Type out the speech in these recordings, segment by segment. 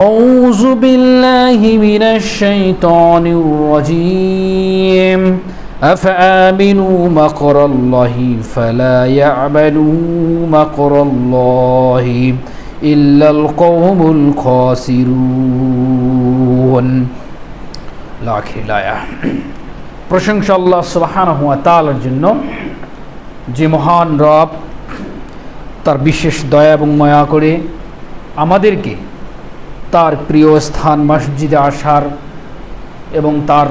أعوذ بالله من الشيطان الرجيم أفآمنوا مكر الله فلا يعملوا مكر الله إلا القوم الخاسرون লাখে লায়া প্রশংসা আল্লাহ সুবহানাহু ওয়া তাআলার জন্য যে মহান রব তার বিশেষ দয়া এবং মায়া করে আমাদেরকে তার প্রিয় স্থান মসজিদে আসার এবং তার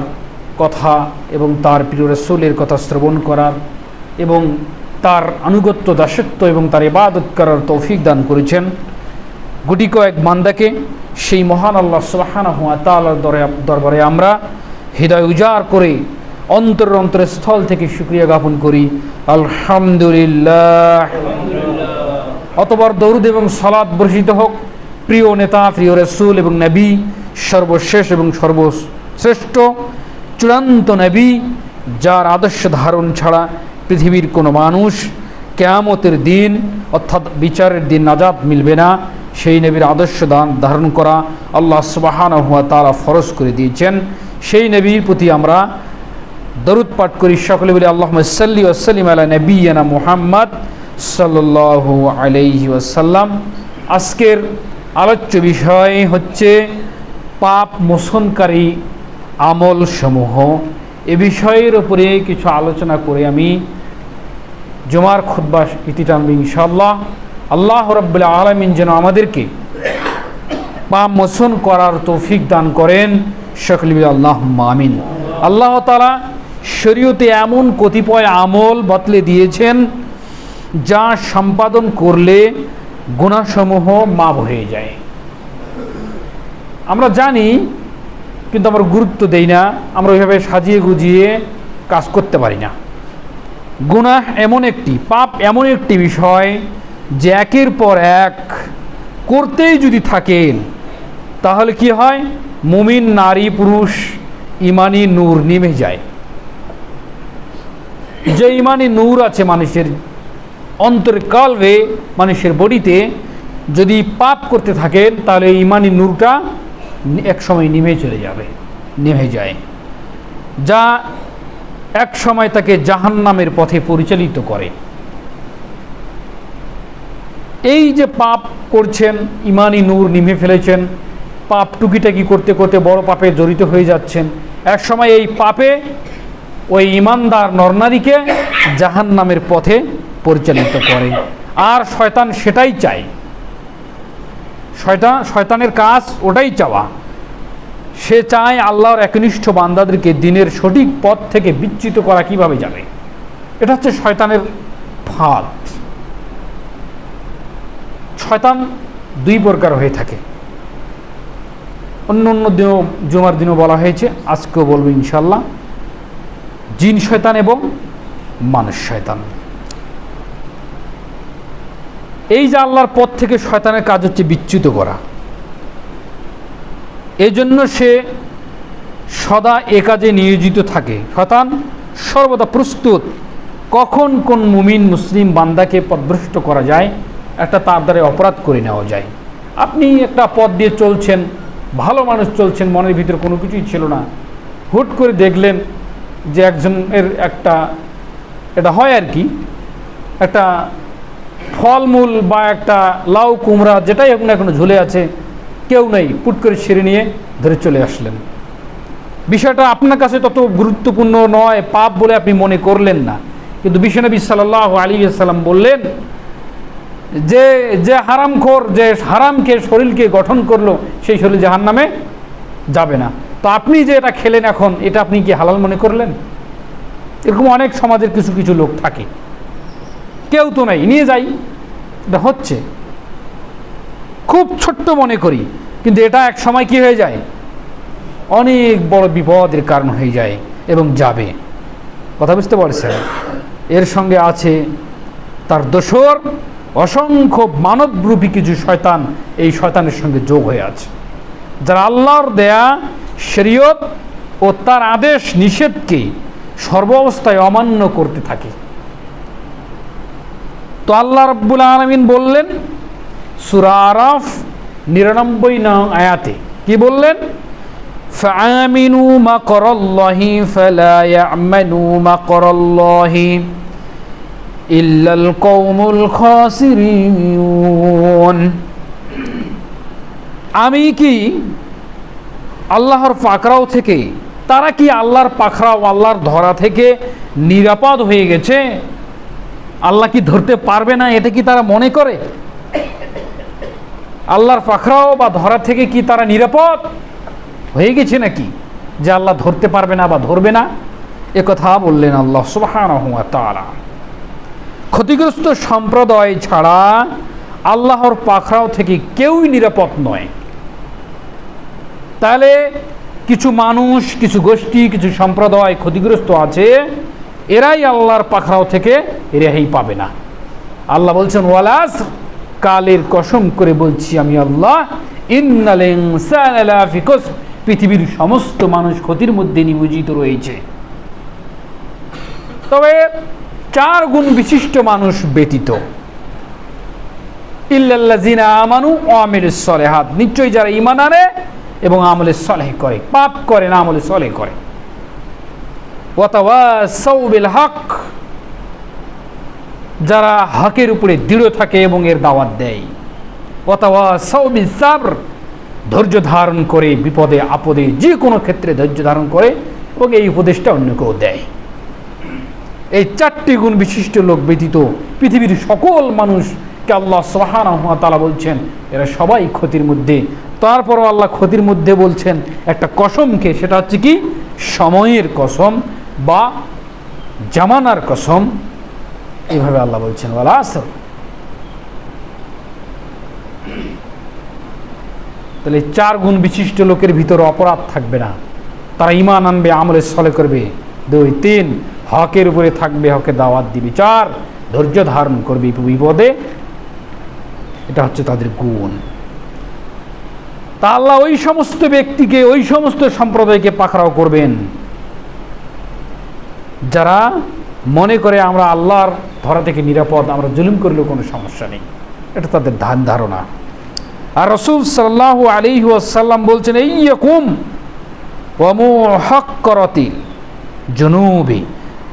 কথা এবং তার প্রিয় রসুলের কথা শ্রবণ করার এবং তার আনুগত্য, দাসত্ব এবং তার ইবাদত করার তৌফিক দান করেছেন। গুটি কয়েক মান্দাকে সেই মহান আল্লাহ সুবাহানা হুয়া তালার দরবারে আমরা হৃদয় উজাড় করে অন্তর অন্তরের স্থল থেকে সুক্রিয়া জ্ঞাপন করি। আলহামদুলিল্লাহ। অতবার দৌরুদ এবং সলাদ বর্ষিত হোক। প্রিয় নেতা, প্রিয় রসুল এবং নবী, সর্বশেষ এবং সর্বশ্রেষ্ঠ চূড়ান্ত নবী, যার আদর্শ ধারণ ছাড়া পৃথিবীর কোনো মানুষ কেয়ামতের দিন অর্থাৎ বিচারের দিন নাজাত মিলবে না। সেই নবীর আদর্শ দান, ধারণ করা আল্লাহ সুবাহান হুয়া তারা ফরজ করে দিয়েছেন। সেই নবীর প্রতি আমরা দরুদ পাঠ করি। সকলে বলি আল্লাহ সাল্লি ওসাল্লিম আলা নবীনা মুহাম্মদ সাল্লাহ আলাইহি ওয়াসাল্লাম। আজকের আলোচ্য বিষয় হচ্ছে পাপ মোচনকারী আমল সমূহ এ বিষয়ের উপরে কিছু আলোচনা করে আমি জমার খুদ্া ইতি টানবি ইনশাল্লাহ আল্লাহ রব্বুল আলমিন যেন আমাদেরকে পাপ মোচন করার তৌফিক দান করেন। সকলি আল্লাহ মামিন আল্লাহ তালা শরীয়তে এমন কতিপয় আমল বদলে দিয়েছেন যা সম্পাদন করলে গুণাসমূহ মাপ হয়ে যায়। আমরা জানি, কিন্তু আমরা গুরুত্ব দেই না, আমরা ওইভাবে সাজিয়ে গুজিয়ে কাজ করতে পারি না। গুনাহ এমন একটি, পাপ এমন একটি বিষয় যে একের পর এক করতেই যদি থাকেন, তাহলে কি হয়? মুমিন, নারী, পুরুষ, ইমানি নূর নেমে যায়। যে ইমানি নূর আছে মানুষের অন্তরের কালবে মানুষের বডিতে যদি পাপ করতে থাকেন, তাহলে ইমানি নূরটা এক সময় নেমে চলে যাবে, নেমে যায়। যা এক সময় তাকে জাহান্নামের পথে পরিচালিত করে। এই যে পাপ করছেন, ইমানি নূর নিমে ফেলেছেন, পাপ টুকিটাকি করতে করতে বড় পাপে জড়িত হয়ে যাচ্ছেন, এক সময় এই পাপে ওই ইমানদার নরনারীকে জাহান্নামের পথে পরিচালিত করে। আর শয়তান সেটাই চায়। শয়তান, শয়তানের কাজ ওটাই চাওয়া। সে চায় আল্লাহর একনিষ্ঠ বান্দাদেরকে দিনের সঠিক পথ থেকে বিচ্যুত করা কীভাবে যাবে। এটা হচ্ছে শয়তানের ফাঁদ। শয়তান দুই প্রকার হয়ে থাকে। অন্য অন্য দিনও, জুমার দিনও বলা হয়েছে। আজকেও বলব ইনশাল্লাহ জিন শয়তান এবং মানুষ শয়তান। এই যে আল্লাহর পথ থেকে শয়তানের কাজ হচ্ছে বিচ্যুত করা। এজন্য সে সদা এ কাজে নিয়োজিত থাকে। শতান সর্বদা প্রস্তুত। কখন কোন মুমিন, মুসলিম বান্দাকে পদভ্রষ্ট করা যায়, একটা তার দ্বারা অপরাধ করে নেওয়া যায়। আপনি একটা পথ দিয়ে চলছেন, ভালো মানুষ চলছেন, মনের ভিতরে কোনো কিছুই ছিল না। হুট করে দেখলেন যে একজনের একটা, এটা হয় আর কি, একটা ফলমূল বা একটা লাউ, কুমড়া, যেটাই এখন এখনও ঝুলে আছে, কেউ নেই। পুট করে ছেড়ে নিয়ে ধরে চলে আসলেন। বিষয়টা আপনার কাছে তত গুরুত্বপূর্ণ নয়, পাপ বলে আপনি মনে করলেন না। কিন্তু বিশ্বনবী সাল্লাহ আলী সাল্লাম বললেন যে যে হারামখোর, যে হারামকে, শরীরকে গঠন করল, সেই শরীর জাহান নামে যাবে না। তো আপনি যে এটা খেলেন এখন, এটা আপনি কি হালাল মনে করলেন? এরকম অনেক সমাজের কিছু কিছু লোক থাকে। কেউ তো নাই, নিয়ে যাই। এটা হচ্ছে। খুব ছোট্ট মনে করি, কিন্তু এটা এক সময় কি হয়ে যায়? অনেক বড় বিপদের কারণ হয়ে যায় এবং যাবে। কথা বুঝতে পারছেন? এর সঙ্গে আছে তার দোসর অসংখ্য মানবরূপী কিছু শয়তান, এই শয়তানের সঙ্গে যোগ হয়ে আছে। যারা আল্লাহর দেয়া শরীয়ত ও তার আদেশ নিষেধকে সর্বাবস্থায় অমান্য করতে থাকে। তো আল্লাহ রব্বুল আলমিন বললেন সুরারফ নিরানব্বই নং আয়াতে কি বললেন? ফামিনু মাকরল্লাহি ফালা ইয়ামানু মাকরল্লাহি ইল্লাল কওমুল খাসিরিন। আমি কি আল্লাহর পাখরাও থেকে, তারা কি আল্লাহর পাখরাও আল্লাহর ধরা থেকে নিরাপদ হয়ে গেছে? আল্লাহ কি ধরতে পারবে না, এটা কি তারা মনে করে? আল্লাহর পাখরাও বা ধরা থেকে কি তারা নিরাপদ? হয়ে গেছে নাকি যে আল্লাহ ধরতে পারবে না বা ধরবে না? এ কথা বললেন আল্লাহ ওয়া তাআলা। ক্ষতিগ্রস্ত সম্প্রদায় ছাড়া আল্লাহর পাখরাও থেকে কেউই নিরাপদ নয়। তাহলে কিছু মানুষ, কিছু গোষ্ঠী, কিছু সম্প্রদায় ক্ষতিগ্রস্ত আছে এরাই আল্লাহর পাখরাও থেকে রেহাই পাবে না। আল্লাহ বলছেন, ওয়ালাস কালের কসম করে বলছি আমি আল্লাহ, ইন্নাল ইনসানা লাফি পৃথিবীর সমস্ত মানুষ ক্ষতির মধ্যে নিয়োজিত রয়েছে। তবে চার গুণ বিশিষ্ট মানুষ ব্যতীত। ইল্লাল্লাযিনা আমানু ও আমিলুস সলেহাত। নিশ্চয়ই যারা ঈমান আনে এবং আমলে সলেহ করে, পাপ করে না আমলে সলেহ করে। হক, যারা হকের উপরে দৃঢ় থাকে এবং এর দাওয়াত দেয়। ওয়াতাওয়াসাউ বিস সাবর ধৈর্য ধারণ করে বিপদে, আপদে যে কোনো ক্ষেত্রে ধৈর্য ধারণ করে এবং এই উপদেশটা অন্যকেও দেয়। এই চারটি গুণ বিশিষ্ট লোক ব্যতীত পৃথিবীর সকল মানুষকে আল্লাহ সুবহানাহু ওয়া তাআলা বলছেন, এরা সবাই ক্ষতির মধ্যে। তারপরও আল্লাহ ক্ষতির মধ্যে বলছেন, একটা কসমকে, সেটা হচ্ছে কি? সময়ের কসম। বা জামানার কসম, এইভাবে আল্লাহ বলছেন, ওয়ালা আসর। তাহলে চার গুণ বিশিষ্ট লোকের ভিতরে অপরাধ থাকবে না। তারা ইমান আনবে আমলে সলে করবে। দুই, তিন, হকের উপরে থাকবে হকে দাওয়াত দিবে। চার, ধৈর্য ধারণ করবে বিপদে। এটা হচ্ছে তাদের গুণ। তা আল্লাহ ওই সমস্ত ব্যক্তিকে, ওই সমস্ত সম্প্রদায়কে পাকড়াও করবেন। যারা মনে করে আমরা আল্লাহর ধরা থেকে নিরাপদ, আমরা জুলুম করলেও কোনো সমস্যা নেই। এটা তাদের ধান ধারণা। আর রসুল সাল্লাহ আলী ওয়াসাল্লাম বলছেন এই হক করতিল জনুবি,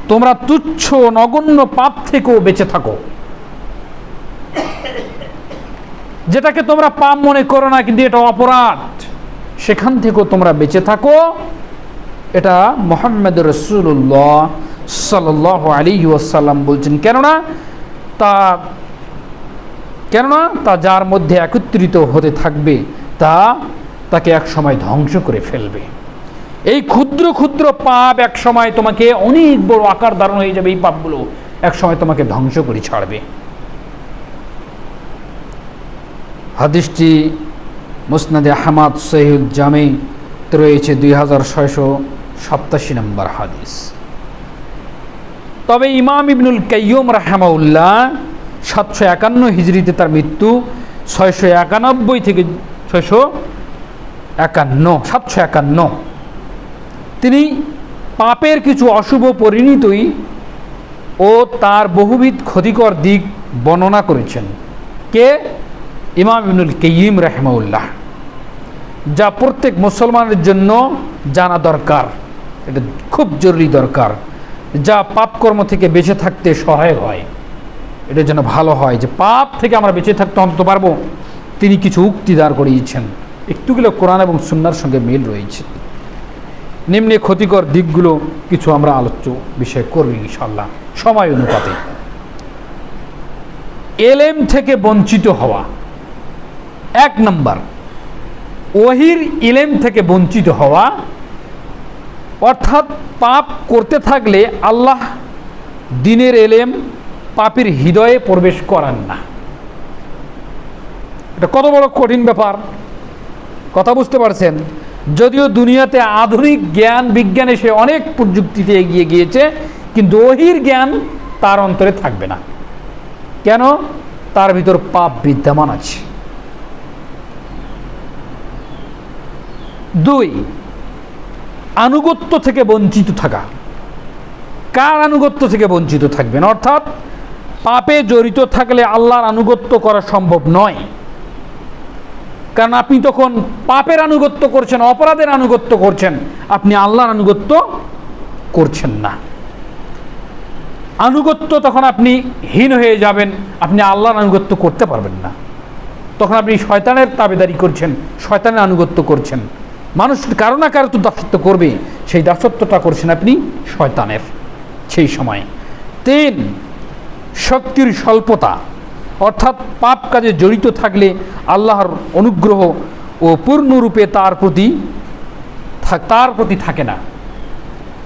তোমরা তুচ্ছ নগণ্য পাপ থেকেও বেঁচে থাকো। যেটাকে তোমরা পাপ মনে করো না, কিন্তু এটা অপরাধ। সেখান থেকেও তোমরা বেঁচে থাকো। এটা মোহাম্মদ রসুল্লাহ সাল আলী ওয়াসাল্লাম বলছেন। কেননা তা কেননা তা যার মধ্যে একত্রিত হতে থাকবে, তা তাকে এক সময় ধ্বংস করে ফেলবে। এই ক্ষুদ্র ক্ষুদ্র পাপ এক সময় তোমাকে অনেক বড় আকার ধারণ হয়ে যাবে, এই পাপগুলো এক সময় তোমাকে ধ্বংস করে ছাড়বে। হাদিসটি মুসনাদে আহমাদ সহিউল জামে রয়েছে দুই হাজার ছয়শো সাতাশি নম্বর হাদিস। তবে ইমাম ইবনুল কাইয়ুম রাহমাউল্লাহ সাতশো একান্ন হিজড়িতে তার মৃত্যু ছয়শো একানব্বই থেকে ছয়শো একান্ন, সাতশো একান্ন। তিনি পাপের কিছু অশুভ পরিণতই ও তার বহুবিধ ক্ষতিকর দিক বর্ণনা করেছেন। কে? ইমাম ইবনুল কেয়িম রাহমাউল্লাহ যা প্রত্যেক মুসলমানের জন্য জানা দরকার। এটা খুব জরুরি দরকার। যা পাপকর্ম থেকে বেঁচে থাকতে সহায়ক হয়। এটা যেন ভালো হয় যে পাপ থেকে আমরা বেঁচে থাকতে অন্তত পারব। তিনি কিছু উক্তি দাঁড় করিয়েছেন। একটুগুলো কোরআন এবং সুন্নার সঙ্গে মিল রয়েছে। নিম্নে ক্ষতিকর দিকগুলো কিছু আমরা আলোচ্য বিষয় করব ইনশাল্লাহ সময় অনুপাতে। এলেম থেকে বঞ্চিত হওয়া। এক নম্বর, ওহির ইলেম থেকে বঞ্চিত হওয়া অর্থাৎ পাপ করতে থাকলে আল্লাহ দিনের এলেম পাপের হৃদয়ে প্রবেশ করান না। এটা কত বড় কঠিন ব্যাপার। কথা বুঝতে পারছেন? যদিও দুনিয়াতে আধুনিক জ্ঞান বিজ্ঞানে সে অনেক প্রযুক্তিতে এগিয়ে গিয়েছে, কিন্তু ওহির জ্ঞান তার অন্তরে থাকবে না। কেন? তার ভিতর পাপ বিদ্যমান আছে। দুই আনুগত্য থেকে বঞ্চিত থাকা। কার আনুগত্য থেকে বঞ্চিত থাকবেন? অর্থাৎ পাপে জড়িত থাকলে আল্লাহর আনুগত্য করা সম্ভব নয়। কারণ আপনি তখন পাপের আনুগত্য করছেন, অপরাধের আনুগত্য করছেন, আপনি আল্লাহর আনুগত্য করছেন না। আনুগত্য তখন আপনি হীন হয়ে যাবেন, আপনি আল্লাহর আনুগত্য করতে পারবেন না। তখন আপনি শয়তানের তাবেদারি করছেন, শয়তানের আনুগত্য করছেন। মানুষ কারও না কারও তো দাসত্ব করবে সেই দাসত্বটা করছেন আপনি শয়তানের সেই সময়। তিন, শক্তির স্বল্পতা, অর্থাৎ পাপ কাজে জড়িত থাকলে আল্লাহর অনুগ্রহ ও পূর্ণরূপে তার প্রতি তার প্রতি থাকে না।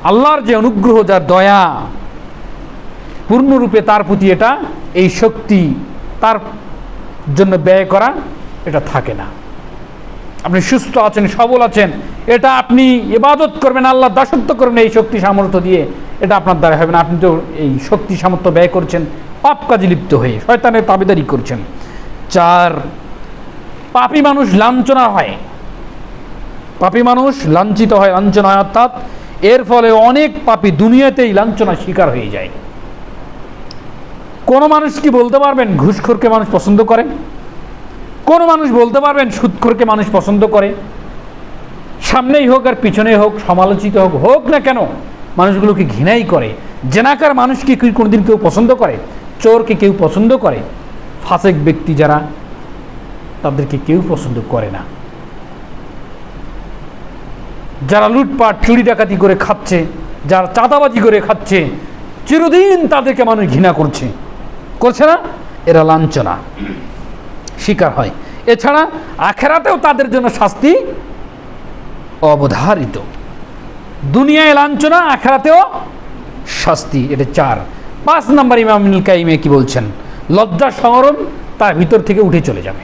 আল্লাহর যে অনুগ্রহ, যার দয়া, পূর্ণরূপে তার প্রতি এটা, এই শক্তি তার জন্য ব্যয় করা, এটা থাকে না। আপনি সুস্থ আছেন, সবল আছেন, এটা আপনি ইবাদত করবেন, আল্লাহ দাসত্ব করবেন এই শক্তি সামর্থ্য দিয়ে, এটা আপনার দ্বারা হবে না। আপনি তো এই শক্তি সামর্থ্য ব্যয় করছেন, পাপ কাজে লিপ্ত হয়ে শয়তানের তাবেদারি করছেন। চার, পাপী মানুষ লাঞ্ছনা হয়। পাপী মানুষ লাঞ্ছিত হয়, লাঞ্ছনা হয়, অর্থাৎ এর ফলে অনেক পাপী দুনিয়াতেই লাঞ্ছনার শিকার হয়ে যায়। কোনো মানুষ কি বলতে পারবেন, ঘুষখোরকে মানুষ পছন্দ করে? কোনো মানুষ বলতে পারবেন সুদখোরকে মানুষ পছন্দ করে? সামনেই হোক আর পিছনেই হোক, সমালোচিত হোক হোক না কেন, মানুষগুলোকে ঘৃণাই করে। জেনাকার মানুষকে কি কোনোদিন কেউ পছন্দ করে? চোরকে কেউ পছন্দ করে? ফাসেক ব্যক্তি যারা, তাদেরকে কেউ পছন্দ করে না। যারা লুটপাট, চুরি ডাকাতি করে খাচ্ছে, যারা চাঁদাবাজি করে খাচ্ছে, চিরদিন তাদেরকে মানুষ ঘৃণা করছে। করছে না? এরা লাঞ্ছনা। শিকার হয়। এছাড়া আখেরাতেও তাদের জন্য শাস্তি অবধারিত। দুনিয়ায় লাঞ্ছনা, আখেরাতেও শাস্তি, এটা চার। পাঁচ নাম্বার ইমামুল কাইমে কি বলছেন? লজ্জা সংরম তার ভিতর থেকে উঠে চলে যাবে।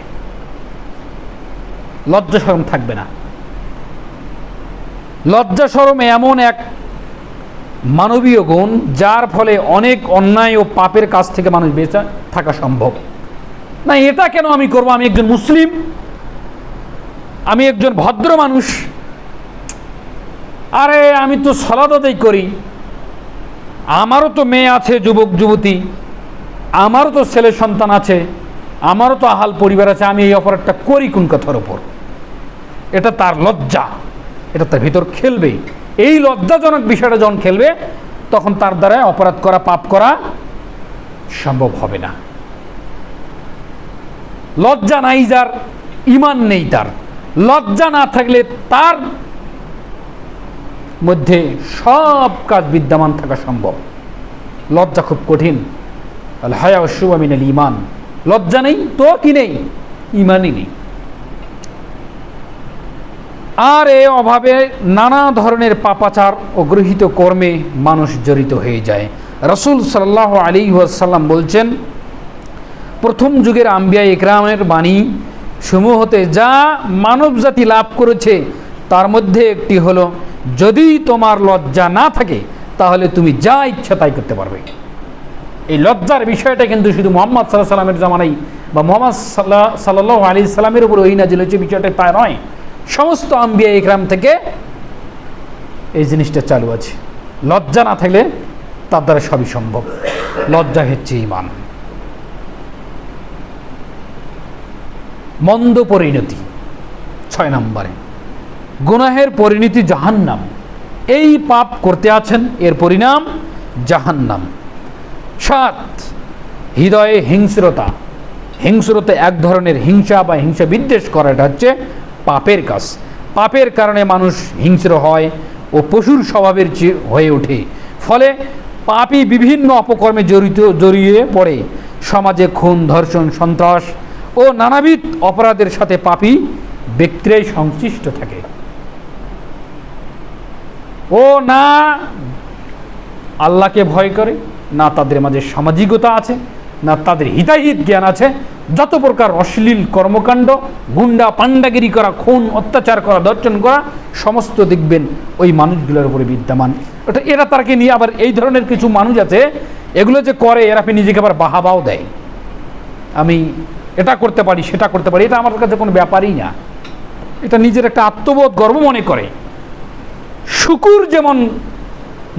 লজ্জা সরম থাকবে না। লজ্জা সরম এমন এক মানবীয় গুণ, যার ফলে অনেক অন্যায় ও পাপের কাছ থেকে মানুষ বেঁচে থাকা সম্ভব। না, এটা কেন আমি করব? আমি একজন মুসলিম। আমি একজন ভদ্র মানুষ। আরে, আমি তো সলাদতেই করি। আমারও তো মেয়ে আছে, যুবক, যুবতী। আমারও তো ছেলে সন্তান আছে। আমারও তো আহাল পরিবার আছে। আমি এই অপরাধটা করি কোন কথার ওপর এটা তার লজ্জা। এটা তার ভিতর খেলবে এই লজ্জাজনক বিষয়টা যখন খেলবে, তখন তার দ্বারা অপরাধ করা, পাপ করা সম্ভব হবে না। লজ্জা নাই যার, ইমান নেই তার। লজ্জা না থাকলে তার মধ্যে সব কাজ বিদ্যমান থাকা সম্ভব। লজ্জা খুব কঠিন। আল হায়া শুভামিনাল ইমান লজ্জা নেই তো কি নেই ইমানই নেই। আর এ অভাবে নানা ধরনের পাপাচার ও গৃহীত কর্মে মানুষ জড়িত হয়ে যায়। রসুল সাল্লাহ আলী ওয়াসাল্লাম বলছেন প্রথম যুগের আম্বিয়া ইকরামের বাণী সমূহতে যা মানব জাতি লাভ করেছে, তার মধ্যে একটি হলো, যদি তোমার লজ্জা না থাকে, তাহলে তুমি যা ইচ্ছা তাই করতে পারবে। এই লজ্জার বিষয়টা কিন্তু শুধু মোহাম্মদ সাল্লাহ সাল্লামের জামানাই বা মোহাম্মদ সাল্লাহ সাল্লাহ আলী সাল্লামের উপর ওই নাজিল হয়েছে, বিষয়টা তা নয়। সমস্ত আম্বিয়া ইকরাম থেকে এই জিনিসটা চালু আছে। লজ্জা না থাকলে তার দ্বারা সবই সম্ভব। লজ্জা হচ্ছে ইমান মন্দ পরিণতি, ছয় নম্বরে। গুনাহের পরিণতি জাহান্নাম। এই পাপ করতে আছেন, এর পরিণাম জাহান্নাম। সাত, হৃদয়ে হিংস্রতা। হিংস্রতা এক ধরনের হিংসা বা হিংসা বিদ্বেষ করা এটা হচ্ছে পাপের কাজ। পাপের কারণে মানুষ হিংস্র হয় ও পশুর স্বভাবের হয়ে ওঠে। ফলে পাপই বিভিন্ন অপকর্মে জড়িত, জড়িয়ে পড়ে। সমাজে খুন, ধর্ষণ, সন্ত্রাস ও নানাবিধ অপরাধের সাথে পাপী ব্যক্তিরাই সংশ্লিষ্ট থাকে। ও না আল্লাহকে ভয় করে, না তাদের মাঝে সামাজিকতা আছে, না তাদের হিতাহিত জ্ঞান আছে, যত প্রকার অশ্লীল কর্মকাণ্ড, গুন্ডা পান্ডাগিরি করা, খুন, অত্যাচার করা, দর্শন করা, সমস্ত দেখবেন ওই মানুষগুলোর উপরে বিদ্যমান। ওটা এরা তাকে নিয়ে আবার এই ধরনের কিছু মানুষ আছে, এগুলো যে করে, এরা নিজেকে আবার বাহাবাও দেয়। আমি এটা করতে পারি, সেটা করতে পারি, এটা আমার কাছে কোনো ব্যাপারই না। এটা নিজের একটা আত্মবোধ, গর্ব মনে করে। শুকুর যেমন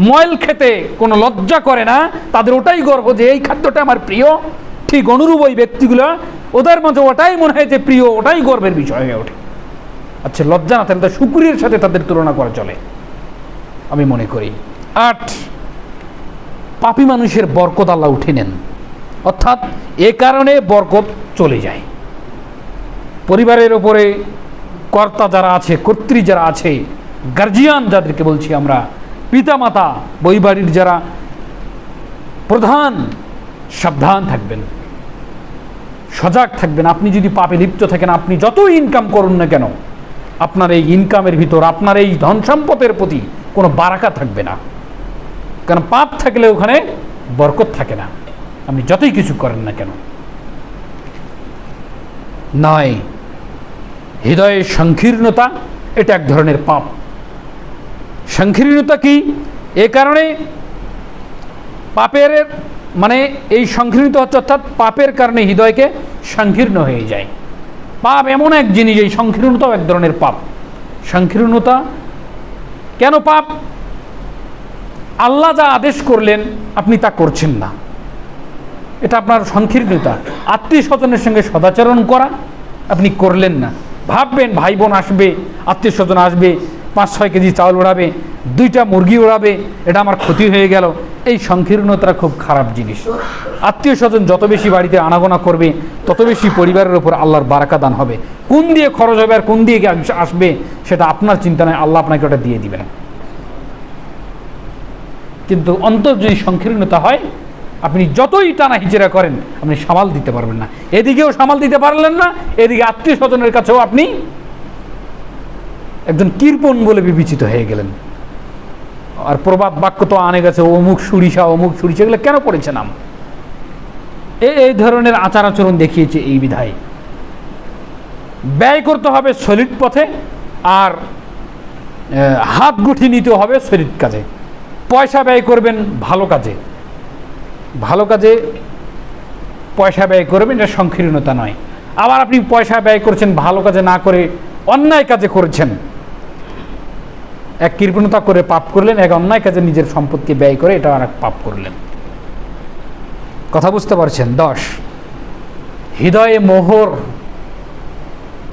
ময়ল খেতে কোনো লজ্জা করে না, তাদের ওটাই গর্ব যে এই খাদ্যটা আমার প্রিয়। ঠিক অনুরূপ ওই ব্যক্তিগুলো, ওদের মধ্যে ওটাই মনে হয় যে প্রিয়, ওটাই গর্বের বিষয় হয়ে ওঠে। আচ্ছা লজ্জা না তাহলে তো শুকুরের সাথে তাদের তুলনা করা চলে, আমি মনে করি। আট, পাপী মানুষের বরকত আল্লাহ উঠে নেন। অর্থাৎ এ কারণে বরকত চলে যায়। পরিবারের ওপরে কর্তা যারা আছে, কর্ত্রী যারা আছে গার্জিয়ান যাদেরকে বলছি আমরা, পিতামাতা বইবাড়ির যারা, প্রধান, সাবধান থাকবেন। সজাগ থাকবেন। আপনি যদি পাপে লিপ্ত থাকেন, আপনি যত ইনকাম করুন না কেন, আপনার এই ইনকামের ভিতর, আপনার এই ধন সম্পদের প্রতি কোনো বারাকা থাকবে না। কারণ পাপ থাকলে ওখানে বরকত থাকে না। আপনি যতই কিছু করেন না কেন। নয় হৃদয়ের সংকীর্ণতা, এটা এক ধরনের পাপ। সংকীর্ণতা কি? এ কারণে পাপের মানে এই সংকীর্ণিত হচ্ছে অর্থাৎ পাপের কারণে হৃদয়কে সংকীর্ণ হয়ে যায়। পাপ এমন এক জিনিস, এই সংকীর্ণতাও এক ধরনের পাপ। সংকীর্ণতা কেন পাপ? আল্লাহ যা আদেশ করলেন, আপনি তা করছেন না। এটা আপনার সংকীর্ণতা। আত্মীয় স্বজনের সঙ্গে সদাচরণ করা আপনি করলেন না। ভাববেন ভাই বোন আসবে, আত্মীয় স্বজন আসবে পাঁচ ছয় কেজি চাউল ওড়াবে, দুইটা মুরগি ওড়াবে, এটা আমার ক্ষতি হয়ে গেল। এই সংকীর্ণতা খুব খারাপ জিনিস। আত্মীয় স্বজন যত বেশি বাড়িতে আনাগোনা করবে, তত বেশি পরিবারের ওপর আল্লাহর বারাকা দান হবে। কোন দিয়ে খরচ হবে আর কোন দিয়ে আসবে, সেটা আপনার চিন্তা নয়, আল্লাহ আপনাকে ওটা দিয়ে দিবেন। কিন্তু অন্তর যদি সংকীর্ণতা হয় আপনি যতই টানা হিচেরা করেন, আপনি সামাল দিতে পারবেন না। এদিকেও সামাল দিতে পারলেন না, এদিকে আত্মীয় স্বজনের কাছেও আপনি একজন কৃপণ বলে বিবেচিত হয়ে গেলেন। আর প্রবাদ বাক্য তো আনে গেছে, অমুক সুরিষা অমুক সুরিষা, এগুলো কেন পড়েছে নাম এই ধরনের আচার আচরণ দেখিয়েছে এই বিধায় ব্যয় করতে হবে সলিড পথে, আর হাত গুঠি নিতে হবে সলিড কাজে। পয়সা ব্যয় করবেন ভালো কাজে। ভালো কাজে পয়সা ব্যয় করবেন, এটা সংকীর্ণতা নয়। আবার আপনি পয়সা ব্যয় করছেন, ভালো কাজে না করে অন্যায় কাজে করেছেন। এক কৃপণতা করে পাপ করলেন, এক অন্যায় কাজে নিজের সম্পদকে ব্যয় করে এটা আর এক পাপ করলেন। কথা বুঝতে পারছেন? দশ। হৃদয়ে মোহর।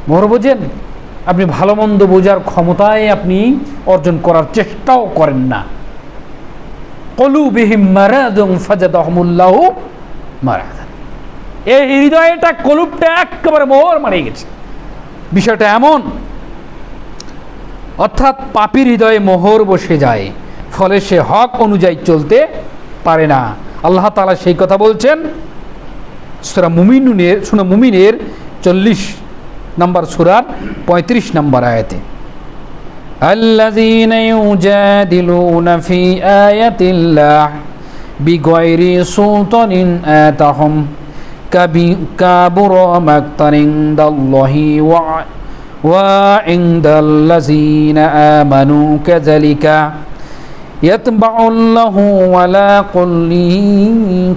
মোহর বোঝেন? আপনি ভালো মন্দ বোঝার ক্ষমতায় আপনি অর্জন করার চেষ্টাও করেন না। কলুবিহিম মারাদুম ফাজাদাহমুল্লাহু মারাদান। এই হৃদয়টা কলুবটা একেবারে মোহর মারিয়ে গেছে। বিষয়টা এমন, অর্থাৎ পাপির হৃদয়ে মোহর বসে যায়, ফলে সে হক অনুযায়ী চলতে পারে না। আল্লাহ তাআলা সেই কথা বলছেন, সুরা মুমিনুনের শুনো মুমিনের চল্লিশ নম্বর সুরার পঁয়ত্রিশ নম্বর আয়াতে। الذين يجادلون في آية الله بغير سلطان آتهم كبي- كبر مقتا عند الله وع- وعند الذين آمنوا كذلك يتبع الله ولا كل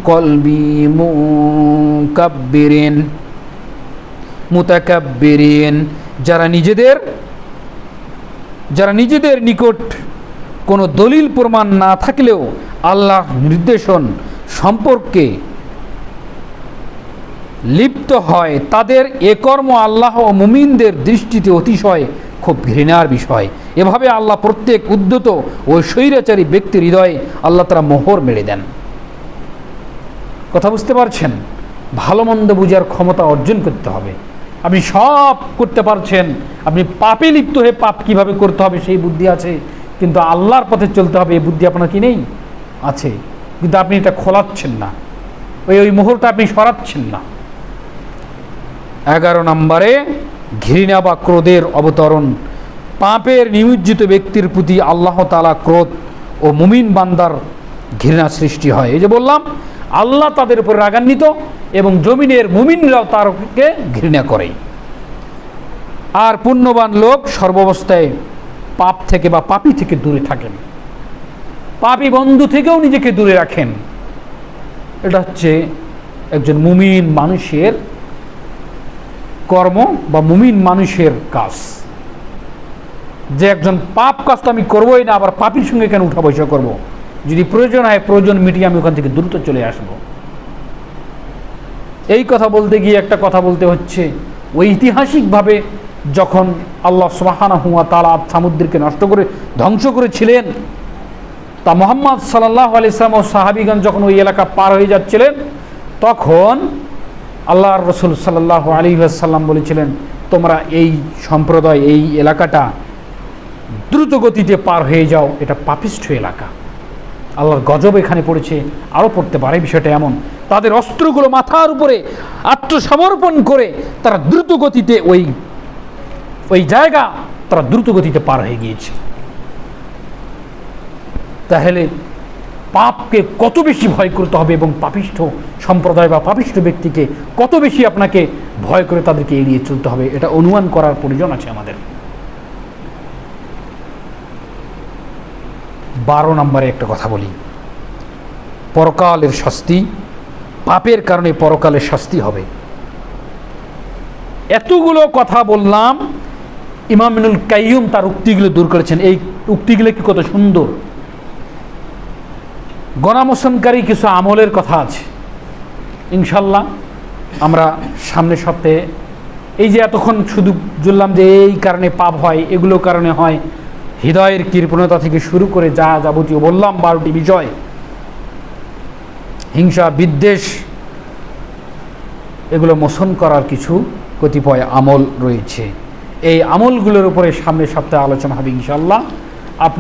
قلبي مكبر মুতাকাব্বিরিন যারা নিজেদের যারা নিজেদের নিকট কোনো দলিল প্রমাণ না থাকলেও আল্লাহ নির্দেশন সম্পর্কে লিপ্ত হয়, তাদের এ কর্ম আল্লাহ ও মুমিনদের দৃষ্টিতে অতিশয় খুব ঘৃণার বিষয়। এভাবে আল্লাহ প্রত্যেক উদ্যত ও স্বৈরাচারী ব্যক্তির হৃদয়ে আল্লাহ তারা মোহর মেরে দেন। কথা বুঝতে পারছেন? ভালো মন্দ বুঝার ক্ষমতা অর্জন করতে হবে। আপনি সব করতে পারছেন। আপনি পাপে লিপ্ত হয়ে পাপ কীভাবে করতে হবে সেই বুদ্ধি আছে। কিন্তু আল্লাহর পথে চলতে হবে, এই বুদ্ধি আপনার কি নেই? আছে। কিন্তু আপনি এটা খোলাচ্ছেন না। ওই ওই মোহরটা আপনি সরাচ্ছেন না। এগারো নম্বরে, ঘৃণা বা ক্রোধের অবতরণ। পাপের নিমজ্জিত ব্যক্তির প্রতি আল্লাহ তালা ক্রোধ ও মুমিন বান্দার ঘৃণা সৃষ্টি হয়। এই যে বললাম আল্লাহ তাদের উপর রাগান্বিত এবং জমিনের মুমিনরাও তারকে ঘৃণা করে। আর পুণ্যবান লোক সর্বাবস্থায় পাপ থেকে বা পাপি থেকে দূরে থাকেন। পাপি বন্ধু থেকেও নিজেকে দূরে রাখেন। এটা হচ্ছে একজন মুমিন মানুষের কর্ম বা মুমিন মানুষের কাজ। যে একজন পাপ কাজ তো আমি করবোই না, আবার পাপির সঙ্গে কেন উঠা বসা করব? যদি প্রয়োজন হয়, প্রয়োজন মিটিয়ে আমি ওখান থেকে দ্রুত চলে আসব। এই কথা বলতে গিয়ে একটা কথা বলতে হচ্ছে, ঐতিহাসিকভাবে যখন আল্লাহ সুবাহানা হুয়া তালা সামুদ্রকে নষ্ট করে, ধ্বংস করেছিলেন, তা মোহাম্মদ সাল্লাহ আলি ইসলাম ও সাহাবিগঞ্জ যখন ওই এলাকা পার হয়ে যাচ্ছিলেন, তখন আল্লাহ রসুল সাল্লাহ আলী সাল্লাম বলেছিলেন, তোমরা এই সম্প্রদায়, এই এলাকাটা দ্রুত গতিতে পার হয়ে যাও, এটা পাপিষ্ঠ এলাকা। আল্লাহর গজব এখানে পড়েছে আরও পড়তে পারে, বিষয়টা এমন। তাদের অস্ত্রগুলো মাথার উপরে আত্মসমর্পণ করে তারা দ্রুত গতিতে ওই ওই জায়গা তারা দ্রুত গতিতে পার হয়ে গিয়েছে। তাহলে পাপকে কত বেশি ভয় করতে হবে এবং পাপিষ্ঠ সম্প্রদায় বা পাপিষ্ঠ ব্যক্তিকে কত বেশি আপনাকে ভয় করে তাদেরকে এড়িয়ে চলতে হবে, এটা অনুমান করার প্রয়োজন আছে আমাদের। বারো নম্বরে একটা কথা বলি। পরকালের শাস্তি, পাপের কারণে পরকালের শাস্তি হবে। এতগুলো কথা বললাম ইমামিনুল কাইয়ুম তার উক্তিগুলো দূর করেছেন। এই উক্তিগুলো কি কত সুন্দর। গণামোচনকারী কিছু আমলের কথা আছে। ইনশাল্লাহ আমরা সামনের সপ্তাহে এই যে এতক্ষণ শুধু বললাম যে এই কারণে পাপ হয়, এগুলো কারণে হয় হৃদয়ের কৃপণতা থেকে শুরু করে যা যাবতীয় বললাম, বারোটি বিষয় হিংসা, বিদ্বেষ, এগুলো মোশন করার কিছু কতিপয় আমল রয়েছে। এই আমলগুলোর উপরে সামনের সপ্তাহে আলোচনা হবে ইনশাল্লাহ আপনার